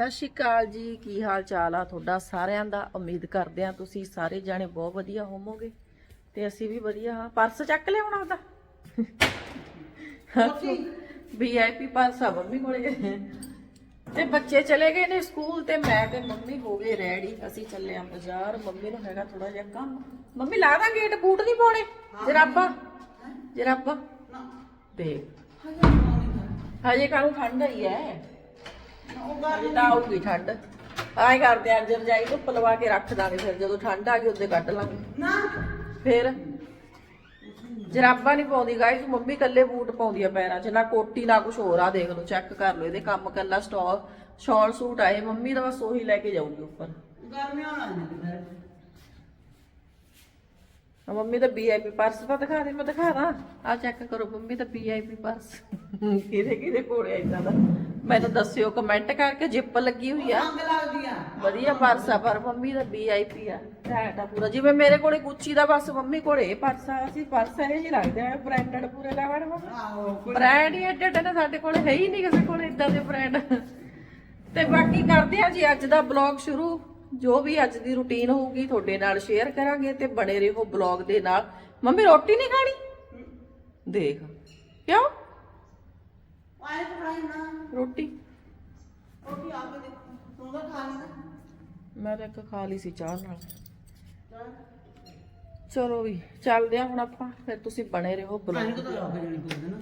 ਸਤਿ ਸ਼੍ਰੀ ਅਕਾਲ ਜੀ। ਕੀ ਹਾਲ ਚਾਲ ਆ ਤੁਹਾਡਾ ਸਾਰਿਆਂ ਦਾ? ਉਮੀਦ ਕਰਦੇ ਆ ਤੁਸੀਂ ਸਾਰੇ ਜਾਣੇ ਬਹੁਤ ਵਧੀਆ ਹੋਵੋਗੇ ਤੇ ਅਸੀਂ ਵੀ ਵਧੀਆ ਹਾਂ। ਪਰਸ ਚੱਕ ਲਿਆਉਣਾ ਉਹਦਾ ਵੀਆਈਪੀ ਪਰਸ ਆ ਮੰਮੀ ਕੋਲੇ। ਤੇ ਬੱਚੇ ਚਲੇ ਗਏ ਨੇ ਸਕੂਲ ਤੇ ਮੈਂ ਤੇ ਮੰਮੀ ਹੋ ਗਏ ਰੈਡੀ ਅਸੀਂ ਚੱਲੇ ਆ ਬਾਜ਼ਾਰ। ਮੰਮੀ ਨੂੰ ਹੈਗਾ ਥੋੜਾ ਜਿਹਾ ਕੰਮ। ਮੰਮੀ ਲਾ ਦਾਂ ਗੇਟ ਬੂਟ ਨਹੀਂ ਪਾਉਣੇ? ਜਰਾਬਾ? ਜਰਾਬਾ? ਦੇਖ। ਹਜੇ ਕਾਹਨੂੰ ਠੰਡ ਹੀ ਹੈ। ਤਾਂ ਆਊਗੀ ਠੰਡ। ਆਏ ਕਰਦੇ ਆਂ ਜਰ ਜਾਈ ਧੁੱਪ ਲਵਾ ਕੇ ਰੱਖ ਦਾਂਗੇ ਫਿਰ ਜਦੋਂ ਠੰਡ ਆ ਗਈ ਉਹਦੇ ਕੱਢ ਲਾਂਗੇ। ਨਾ। ਫਿਰ? ਜਰਾਬਾਂ ਨਹੀਂ ਪਾਉਂਦੀ ਗਾਇਸ ਮੰਮੀ ਕੱਲੇ ਬੂਟ ਪਾਉਂਦੀ ਆ ਪੈਰਾਂ 'ਚ ਨਾ ਕੋਟੀ ਨਾ ਕੁਝ ਹੋਰ ਆ ਦੇਖ ਲਓ ਚੈੱਕ ਕਰ ਲਓ ਇਹਦੇ ਕੰਮ ਕੱਲਾ ਸਟਾਲ ਸ਼ਾਲ ਸੂਟ ਆਏ ਮੰਮੀ ਦਾ ਬਸ ਉਹੀ ਲੈ ਕੇ ਜਾਊਗੀ ਉੱਪਰ। ਗਰਮੀਆਂ ਆ ਜਾਂਦੀਆਂ ਆ ਮੰਮੀ ਦਾ ਵੀਆਈਪੀ ਪਰਸ ਤਾਂ ਦਿਖਾ ਦੇ ਮੈਂ ਦਿਖਾ ਦਾਂ। ਆ ਚੈੱਕ ਕਰੋ ਮੰਮੀ ਦਾ ਵੀਆਈਪੀ ਪਰਸ ਕਿਹਦੇ ਕਿਹਦੇ ਕੋਲੇ ਇਦਾਂ ਦਾ? ਮੈਨੂੰ ਦੱਸਿਓ ਕਮੈਂਟ ਕਰਕੇ ਜਿੱਪ ਲੱਗੀ ਹੋਈ ਆ। ਲੱਗਦੀ ਆ। ਵਧੀਆ ਪਰਸ ਆ ਪਰ ਮੰਮੀ ਦਾ ਵੀਆਈਪੀ ਆ। ਘੈਂਟ ਆ ਪੂਰਾ। ਜਿਵੇਂ ਮੇਰੇ ਕੋਲੇ ਗੁੱਚੀ ਦਾ ਬਸ ਮੰਮੀ ਕੋਲੇ ਇਹ ਪਰਸ ਆ ਅਸੀਂ ਪਰਸ ਇਹ ਜਿਹੇ ਲੱਗਦੇ ਆ ਬ੍ਰਾਂਡਡ ਪੂਰੇ ਲੈਵੜ ਆਹੋ ਬ੍ਰਾਂਡ ਹੀ ਐਡੇ ਐਡੇ ਨੇ ਸਾਡੇ ਕੋਲੇ ਹੈ ਹੀ ਨਹੀਂ ਕਿਸੇ ਕੋਲੇ ਇਦਾਂ ਦੇ ਬ੍ਰਾਂਡ ਤੇ ਬਾਕੀ ਕਰਦੇ ਆ ਜੀ ਅੱਜ ਦਾ ਬਲੌਗ ਸ਼ੁਰੂ। ਜੋ ਵੀ ਅੱਜ ਦੀ ਰੁਟੀਨ ਹੋਊਗੀ ਤੁਹਾਡੇ ਨਾਲ ਸ਼ੇਅਰ ਕਰਾਂਗੇ ਤੇ ਬਣੇ ਰਹੋ ਬਲੌਗ ਦੇ ਨਾਲ। ਮੰਮੀ ਰੋਟੀ ਨਹੀਂ ਖਾਣੀ? ਦੇਖ। ਕਿਉਂ? ਆਏ ਤਾਂ ਖਾਈ ਨਾ। ਰੋਟੀ? ਰੋਟੀ ਆ ਕੇ ਦੇਖੋ। ਤੂੰ ਤਾਂ ਖਾ ਲੈਣਾ ਮੈਂ ਤਾਂ ਇੱਕ ਖਾ ਲਈ ਸੀ ਚਾਹ ਨਾਲ। ਚਲੋ ਵੀ ਚੱਲਦੇ ਆ ਹੁਣ ਆਪਾਂ। ਫਿਰ ਤੁਸੀਂ ਬਣੇ ਰਹੋ ਬਲੌਗ ਲਾ ਕੇ ਜਾਣੀ ਪਊਗੀ ਨਾ।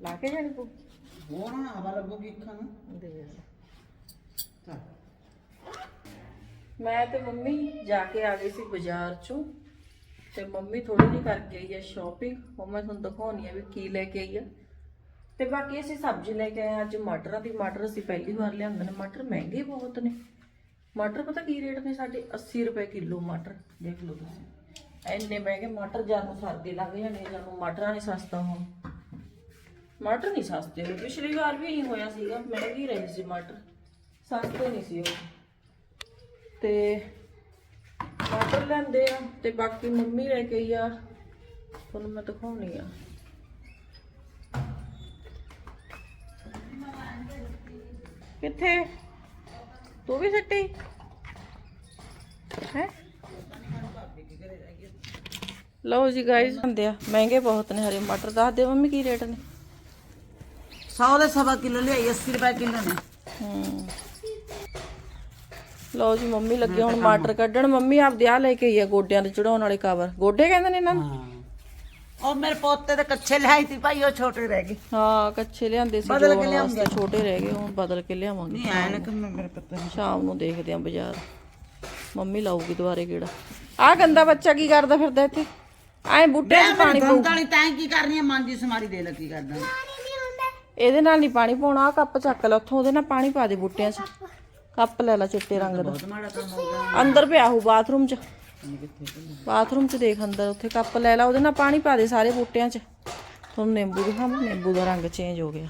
ਲਾ ਕੇ ਜਾਣੀ ਪਊ ਹੋਰ ਨਾ ਹਵਾ ਲੱਗੂਗੀ ਅੱਖਾਂ ਨੂੰ। ਦੇ ਚੱਲ। ਮੈਂ ਤੇ ਮੰਮੀ ਜਾ ਕੇ ਆ ਗਈ ਸੀ ਬਾਜ਼ਾਰ ਚੋਂ ਤੇ ਮੰਮੀ ਥੋੜੀ ਜਿਹੀ ਕਰਕੇ ਆਈ ਹੈ ਸ਼ਾਪਿੰਗ ਉਹ ਮੈਂ ਤੁਹਾਨੂੰ ਦਿਖਾਉਣੀ ਆ ਵੀ ਕੀ ਲੈ ਕੇ ਆਈ ਆ। ਤੇ ਬਾਕੀ ਅਸੀਂ ਸਬਜ਼ੀ ਲੈ ਕੇ ਆਏ ਹਾਂ। ਅੱਜ ਮਟਰਾਂ ਦੀ ਮਟਰ ਅਸੀਂ ਪਹਿਲੀ ਵਾਰ ਲਿਆਂਦੇ ਨੇ। ਮਟਰ ਮਹਿੰਗੇ ਬਹੁਤ ਨੇ। ਮਟਰ ਪਤਾ ਕੀ ਰੇਟ ਨੇ ਸਾਡੇ? 80 ਰੁਪਏ ਕਿਲੋ ਮਟਰ, ਦੇਖ ਲਓ ਤੁਸੀਂ। ਇੰਨੇ ਮਹਿੰਗੇ ਮਟਰ ਜਾਨੂੰ ਸਰਦੀ ਲੱਗ ਜਾਣੇ ਜਾਨੂੰ ਮਟਰਾਂ ਨਹੀਂ ਸਸਤਾ ਹੁਣ। ਮਟਰ ਨਹੀਂ ਸਸਤੇ। ਹੋਏ। ਪਿਛਲੀ ਵਾਰ ਵੀ ਇਹੀ ਹੋਇਆ ਸੀਗਾ। ਮਹਿੰਗੀ ਰਹੇ ਸੀ ਮਟਰ। ਸਸਤੇ ਨਹੀਂ ਸੀ ਉਹ। ਤੇ ਮਟਰ ਲੈਂਦੇ ਆ ਤੇ ਬਾਕੀ ਮੰਮੀ ਲੈ ਕੇ ਆਈ ਆ। ਤੁਹਾਨੂੰ ਮੈਂ ਦਿਖਾਉਣੀ ਆ। ਕਿੱਥੇ? ਤੂੰ ਵੀ ਸੱਟੀ? ਹੈ? ਲਓ ਜੀ ਗਾਇਸ ਹੁੰਦੇ ਆ। ਮਹਿੰਗੇ ਬਹੁਤ ਨੇ ਹਰੇ। ਮਟਰ ਦੱਸ ਦੇ ਮੰਮੀ ਕੀ ਰੇਟ ਨੇ? 100 ਦੇ ਸਵਾ ਕਿਲੋ ਲਿਆਈ 80 ਰੁਪਏ ਕਿਲੋ ਨੇ। ਲਓ ਜੀ ਮੰਮੀ ਲੱਗੇ ਹੁਣ ਮਟਰ ਕੱਢਣ। ਮੰਮੀ ਆਪਦੇ ਆ ਲੈ ਕੇ ਆਈ ਆ ਗੋਡਿਆਂ ਤੇ ਚੜਾਉਣ ਵਾਲੇ ਕਵਰ ਗੋਡੇ ਕਹਿੰਦੇ ਨੇ ਇਹਨਾਂ ਨੂੰ? ਹਾਂ। ਉਹ ਮੇਰੇ ਪੋਤੇ ਦੇ ਕੱਚੇ ਲਿਆਈ ਸੀ ਭਾਈ ਉਹ ਛੋਟੇ ਰਹਿ ਗਏ। ਹਾਂ ਕੱਚੇ ਲਿਆਂਦੇ ਸੀ ਬਦਲ ਕੇ ਲਿਆਉਂਗੇ। ਛੋਟੇ ਰਹਿ ਗਏ ਹੁਣ ਬਦਲ ਕੇ ਲਿਆਵਾਂਗੇ। ਨਹੀਂ ਆਇਆ ਨਾ ਕਿ ਮੇਰੇ ਪਤਾ ਨਹੀਂ ਸ਼ਾਮ ਨੂੰ ਦੇਖਦੇ ਆਂ ਬਾਜ਼ਾਰ। ਮੰਮੀ ਲਾਊਗੀ ਦੁਬਾਰੇ ਕਿਹੜਾ? ਆ ਗੰਦਾ ਬੱਚਾ ਕੀ ਕਰਦਾ ਫਿਰਦਾ ਇੱਥੇ? ਐ ਬੂਟੇ 'ਚ ਪਾਣੀ ਪਊ। ਵਾਲੀ ਤੈਂ ਕੀ ਕਰਨੀ ਆ? ਮਾਂਜੀ ਸਮਾਰੀ ਦੇ ਲੱਗੀ ਕਰਦਾ। ਇਹਦੇ ਨਾਲ ਨਹੀਂ ਪਾਣੀ ਪਾਉਣਾ ਆਹ ਕੱਪ ਚੱਕ ਲੈ ਉੱਥੋਂ ਉਹਦੇ ਨਾਲ ਪਾਣੀ ਪਾ ਦੇ ਬੂਟਿਆਂ 'ਚ। ਕੱਪ ਲੈ ਲੈ ਚਿੱਟੇ ਰੰਗ ਦਾ। ਅੰਦਰ ਪਿਆ ਹੋ ਬਾਥਰੂਮ 'ਚ। ਬਾਥਰੂਮ 'ਚ ਦੇਖ ਅੰਦਰ ਉੱਥੇ ਕੱਪ ਲੈ ਲੈ ਉਹਦੇ ਨਾਲ ਪਾਣੀ ਪਾ ਦੇ ਸਾਰੇ ਬੂਟਿਆਂ 'ਚ। ਤੁਹਾਨੂੰ ਨਿੰਬੂ ਦਿਖਾਵਾਂ ਨਿੰਬੂ ਦਾ ਰੰਗ ਚੇਂਜ ਹੋ ਗਿਆ।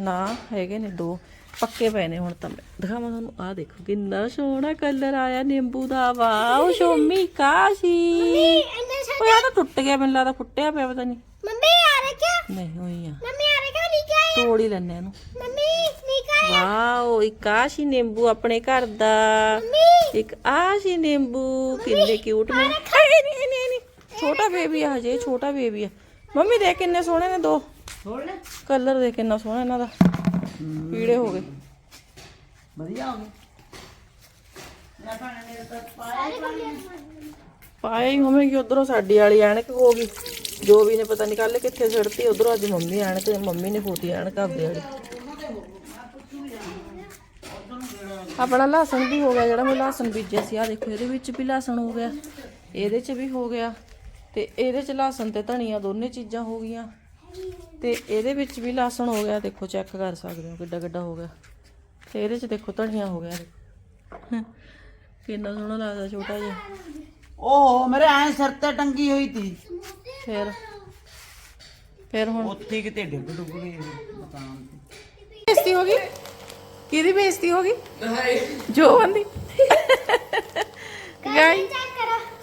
ਨਾ ਹੈਗੇ ਨੇ ਦੋ ਪੱਕੇ ਪਏ ਨੇ ਹੁਣ ਤਾਂ ਮੈਂ। ਦਿਖਾਵਾਂ ਤੁਹਾਨੂੰ ਆਹ ਦੇਖੋ ਕਿੰਨਾ ਸੋਹਣਾ ਕਲਰ ਆਇਆ ਨਿੰਬੂ ਦਾ। ਵਾਓ ਸ਼ੋਮੀ ਕਾਸ਼ੀ। ਉਹ ਯਾਰ ਤਾਂ ਟੁੱਟ ਗਿਆ ਮੈਨੂੰ ਲੱਗਦਾ ਫੁੱਟਿਆ ਪਿਆ ਪਤਾ ਨਹੀਂ ਮੰਮੀ ਆ ਰਿਹਾ ਨਹੀਂ ਹੋਈ ਆ। ਮੰਮੀ ਆ ਰਿਹਾ ਨਹੀਂ ਕਿਹਾ ਤੋੜ ਹੀ ਲੈਣੇ ਇਹਨੂੰ। ਮੰਮੀ ਵਾਓ ਇੱਕ ਆਸ਼ੀ ਨਿੰਬੂ ਆਪਣੇ ਘਰ ਦਾ। ਇੱਕ ਆਸ਼ੀ ਨਿੰਬੂ। ਕਿੰਨੇ ਕਿਊਟ ਨੇ। ਨਹੀਂ ਨਹੀਂ ਨਹੀਂ। ਛੋਟਾ ਬੇਬੀ ਆ ਹਜੇ ਛੋਟਾ ਬੇਬੀ ਆ। ਮੰਮੀ ਦੇਖ ਕਿੰਨੇ ਸੋਹਣੇ ਨੇ ਦੋ। ਛੋੜ ਲੈ ਕਲਰ ਦੇਖ ਕਿੰਨਾ ਸੋਹਣਾ ਇਹਨਾਂ ਦਾ। ਪੀੜੇ ਹੋ ਗਏ। ਵਧੀਆ ਹੋ ਤਾਂ ਪਾਇਆ ਹੀ ਪਾਣੀ ਪਾਇਆ ਹੀ ਹੋਵੇਗੀ ਉਧਰੋਂ ਸਾਡੀ ਵਾਲੀ ਐਨਕ ਹੋ ਗਈ। ਜੋ ਵੀ ਨੇ ਪਤਾ ਨਹੀਂ ਕੱਲ ਕਿੱਥੇ ਛੱਡਤੀ ਉਧਰੋਂ ਅੱਜ ਮੰਮੀ ਐਨਕ ਤੇ ਮੰਮੀ ਨੇ ਫੋਟੀ ਐਨਕ ਆਪਦੇ ਵਾਲੀ। ਆਪਣਾ ਲਸਣ ਵੀ ਹੋ ਗਿਆ ਜਿਹੜਾ ਮੈਂ ਲਸਣ ਬੀਜਿਆ ਸੀ ਆ ਦੇਖੋ ਇਹਦੇ ਵਿੱਚ ਵੀ ਲਸਣ ਹੋ ਗਿਆ ਇਹਦੇ 'ਚ ਵੀ ਹੋ ਗਿਆ ਤੇ ਇਹਦੇ 'ਚ ਲਸਣ ਤੇ ਧਨੀਆ ਦੋਨੇ ਚੀਜ਼ਾਂ ਹੋ ਗਈਆਂ ਤੇ ਇਹਦੇ ਵਿੱਚ ਵੀ ਲਸਣ ਹੋ ਗਿਆ ਦੇਖੋ ਚੈੱਕ ਕਰ ਸਕਦੇ ਹੋ ਕਿੱਡਾ ਕਿੱਡਾ ਹੋ ਗਿਆ ਤੇ ਇਹਦੇ 'ਚ ਦੇਖੋ ਧਨੀਆ ਹੋ ਗਿਆ। ਕਿੰਨਾ ਸੋਹਣਾ ਲੱਗਦਾ ਛੋਟਾ ਜਿਹਾ। ਓਹ ਮੇਰੇ ਐ ਸਿਰ ਤੇ ਟੰਗੀ ਹੋਈ ਤੀ। ਫਿਰ ਫਿਰ ਹੁਣ ਉੱਥੇ ਕਿਤੇ ਡਿੱਗ ਡੁੱਗ ਗਈ ਮਕਾਨ ਤੇ। ਹੋ ਗਈ? ਕਿਹਦੀ ਬੇਇੱਜ਼ਤੀ ਹੋ ਗਈ? ਜੋ ਬੰਦੀ। ਗਾਈ